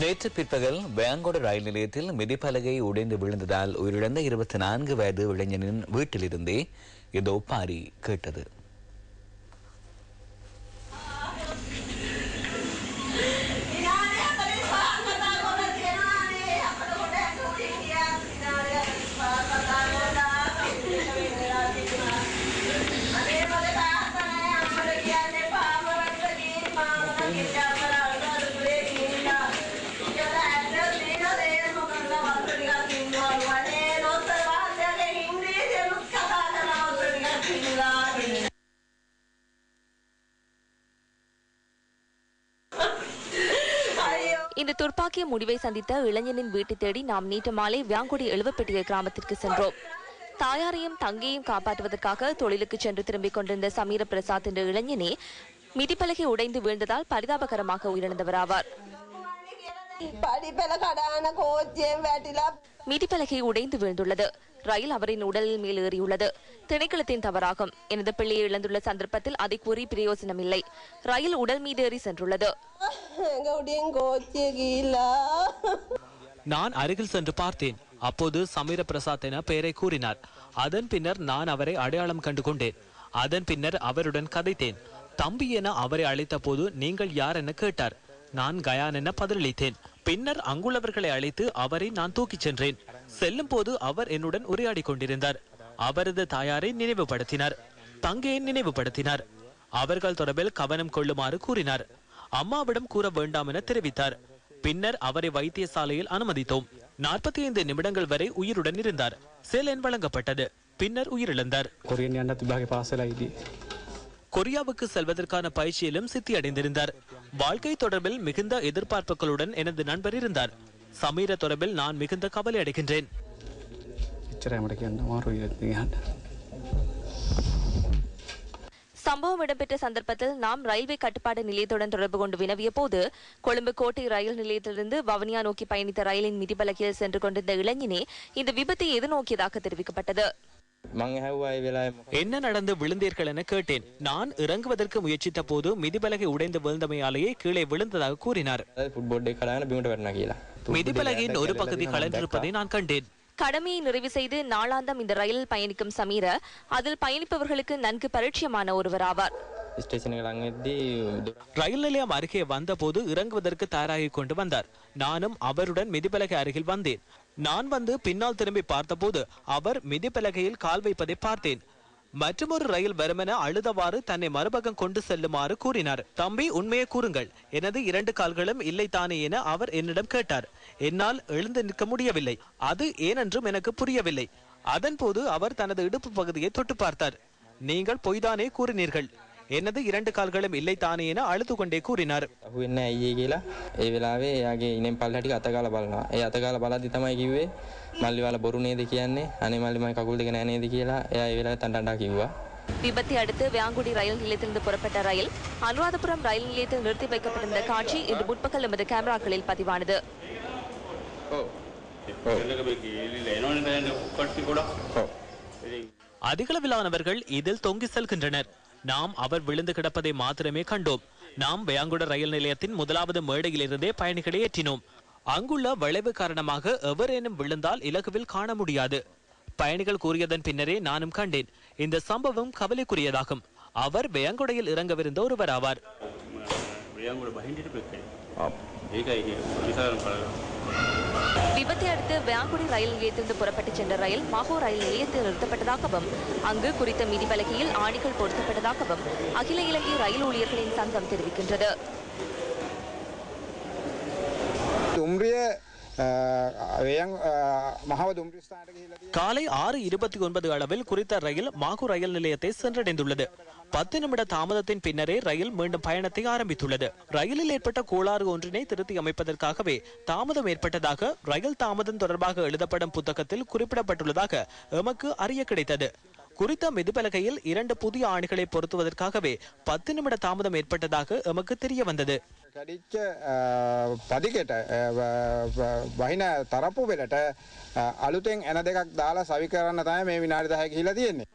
நேற்று பிற்பகல் வேங்கோடு ரயில் நிலையத்தில் மிதிப்பலகை உடைந்து விழுந்ததால் உயிரிழந்த இருபத்தி நான்கு வயது இளைஞனின் வீட்டிலிருந்தே இதோ பாரி கேட்டது. இந்த துர்ப்பாக்கிய முடிவை சந்தித்த இளைஞனின் வீட்டை தேடி நாம் நீட்ட மாலை வியாங்குடி எழுவப்பட்டிய கிராமத்திற்கு சென்றோம். தாயாரையும் தங்கையும் காப்பாற்றுவதற்காக தொழிலுக்கு சென்று திரும்பிக் கொண்டிருந்த சமீர பிரசாத் என்ற இளைஞனே மிதிப்பலகை உடைந்து வீழ்ந்ததால் பரிதாபகரமாக உயிரிழந்தவராவார். மிதிப்பலகை உடைந்து வீழ்ந்துள்ளது. ரயில் அவரின் உடலில் மேல் ஏறியுள்ளது. திணைக்களத்தின் தவறாகும். எனது பிள்ளையை இழந்துள்ள சந்தர்ப்பத்தில் அதை கூறி பிரயோசனம் இல்லை ரயில் உடல் மீதேறி சென்றுள்ளது. நான் அருகில் சென்று பார்த்தேன். அப்போது சமீர பிரசாத் என பெயரை கூறினார். அதன் பின்னர் நான் அவரை அடையாளம் கண்டு கொண்டேன் அதன் பின்னர் அவருடன் கதைத்தேன். தம்பி என அவரை அழைத்த போது நீங்கள் யார் என கேட்டார். நான் கயான் என பதிலளித்தேன். பின்னர் அங்குள்ளவர்களை அழைத்து அவரை நான் தூக்கிச் சென்றேன். செல்லும் போது அவர் என்னுடன் உரையாடி கொண்டிருந்தார். அவரது தாயாரை நினைவுபடுத்தினார். தங்கையை நினைவுபடுத்தினார். அவர்கள் தொடர்பில் கவனம் கொள்ளுமாறு கூறினார். அம்மாவிடம் கூற வேண்டாம் என தெரிவித்தார். பின்னர் அவரை வைத்தியசாலையில் அனுமதித்தோம். நாற்பத்தி ஐந்து நிமிடங்கள் வரை உயிருடன் இருந்தார். சேலன் வழங்கப்பட்டது. பின்னர் உயிரிழந்தார். கொரியாவுக்கு செல்வதற்கான பயிற்சியிலும் சித்தி அடைந்திருந்தார் வாழ்க்கை தொடர்பில் மிகுந்த எதிர்பார்ப்புகளுடன் எனது நண்பர் இருந்தார். சமீர தொடர்பில் நான் மிகுந்த கவலை அடைகின்றேன். തിരിച്ചറിയാൻ അണ്ടമാർ ഉയർത്തുകയാണ് சம்பவம் இடம்பெற்ற சந்தர்ப்பத்தில் நாம் ரயில்வே கட்டுப்பாடு நிலையத்துடன் தொடர்பு கொண்டு வினவிய போது கொழும்பு கோட்டை ரயில் நிலையத்திலிருந்து வவனியா நோக்கி பயணித்த ரயிலின் மிதிபலகையில் சென்று கொண்டிருந்த இளைஞனே இந்த விபத்தை எது எதிர்நோக்கியதாக தெரிவிக்கப்பட்டது? என்ன நடந்து விழுந்தீர்கள் என கேட்டேன். நான் இறங்குவதற்கு முயற்சித்த போது மிதிபலகை உடைந்து விழுந்தமையாலேயே கீழே விழுந்ததாக கூறினார். மிதிபலகையின் ஒரு பகுதி கலந்திருப்பதை நான் கண்டேன். கடமையை நிறைவு செய்து நாளாந்தம் இந்த ரயிலில் பயணிக்கும் சமீர அதில் பயணிப்பவர்களுக்கு நன்கு பரிச்சயமான ஒருவராவார் ரயில் நிலையம் அருகே வந்தபோது இறங்குவதற்கு தயாராகி கொண்டு வந்தார். நானும் அவருடன் மிதிப்பலகை அருகில் வந்தேன். நான் வந்து பின்னால் திரும்பி பார்த்தபோது அவர் மிதிப்பலகையில் கால் வைப்பதை பார்த்தேன். மற்றொரு ரயில் வருமென அழுதவாறு தன்னை மறுபக்கம் கொண்டு செல்லுமாறு கூறினார். தம்பி உண்மையை கூறுங்கள். எனது இரண்டு கால்களும் இல்லை தானே என அவர் என்னிடம் கேட்டார். என்னால் எழுந்து நிற்க முடியவில்லை. அது ஏனென்றும் எனக்கு புரியவில்லை. அதன் போது அவர் தனது இடுப்பு பகுதியை தொட்டு பார்த்தார். நீங்கள் பொய்தானே கூறினீர்கள். எனது இரண்டு கால்களும் இல்லை தானே என அழுது கொண்டே கூறினார் අහුවෙන්න ඇයිඒ කියලා ඒ වෙලාවේ එයාගේ ඉනෙන් පල්ලටික අතකාල බලනවා ඒ අතකාල බලද්දි තමයි කිව්වේ මල්ලි වල බොරු නේද කියන්නේ අනේ මල්ලි මයි කකුල් දෙක නෑ නේද කියලා එයා ඒ වෙලාවේ තණ්ඩා කිව්වා விபத்தை அடுத்து வியாங்குடி ரயில் நிலையத்திலிருந்து புறப்பட்ட ரயில் அனுராதபுரம் ரயில் நிலையத்தில் நிறுத்தி வைக்கப்பட்டிருந்த காட்சி இன்று முற்பகல் எமது கேமராக்களில் பதிவானது அதிகளவிலானவர்கள் இதில் தொங்கி செல்கின்றனர் நாம் அவர் விழுந்து கிடப்பதை மாத்திரமே கண்டோம். நாம் வேங்குட ரயில் நிலையத்தின் முதலாவது மேடையிலிருந்தே பயணிகளை ஏற்றினோம். அங்குள்ள விளைவு காரணமாக எவரேனும் விழுந்தால் இலகுவில் காண முடியாது. பயணிகள் கூறியதன் பின்னரே நானும் கண்டேன். இந்த சம்பவம் கவலைக்குரியதாகும். அவர் வேங்குடையில் இறங்கவிருந்த ஒருவர் ஆவார் விபத்தை அடுத்து வியாங்குடி ரயில் நிலையத்திலிருந்து புறப்பட்டுச் சென்ற ரயில் மாஹோ ரயில் நிலையத்தில் நிறுத்தப்பட்டதாகவும் அங்கு குறித்த மிதிபலகையில் ஆணிகள் பொருத்தப்பட்டதாகவும் அகில இலங்கை ரயில் ஊழியர்களின் சங்கம் தெரிவிக்கின்றது දුම්රිය වයන් මහව දුම්රිස්ථානට ගහිලදී காலை ஆறு இருபத்தி ஒன்பது அளவில் குறித்த ரயில் மாகு ரயில் நிலையத்தை சென்றடைந்துள்ளது பத்து நிமிட தாமதத்தின் பின்னரே ரயில் மீண்டும் பயணத்தை ஆரம்பித்துள்ளது ரயிலில் ஏற்பட்ட கோளாறு ஒன்றினை திருத்தி அமைப்பதற்காகவே தாமதம் ஏற்பட்டதாக ரயில் தாமதம் தொடர்பாக எழுதப்படும் புத்தகத்தில் குறிப்பிடப்பட்டுள்ளதாக எமக்கு அறிய கிடைத்தது குறித்த மிதிப்பலகையில் இரண்டு புதிய ஆணிகளை பொருத்துவதற்காகவே பத்து நிமிட தாமதம் ஏற்பட்டதாக எமக்கு தெரிய வந்தது කැඩිච්ච පදිකට වහින තරපු වෙලට අලුතෙන් ඇන දෙකක් දාලා සවි කරන්න තමයි මේ විනාඩි 10 ගිහිලා තියෙන්නේ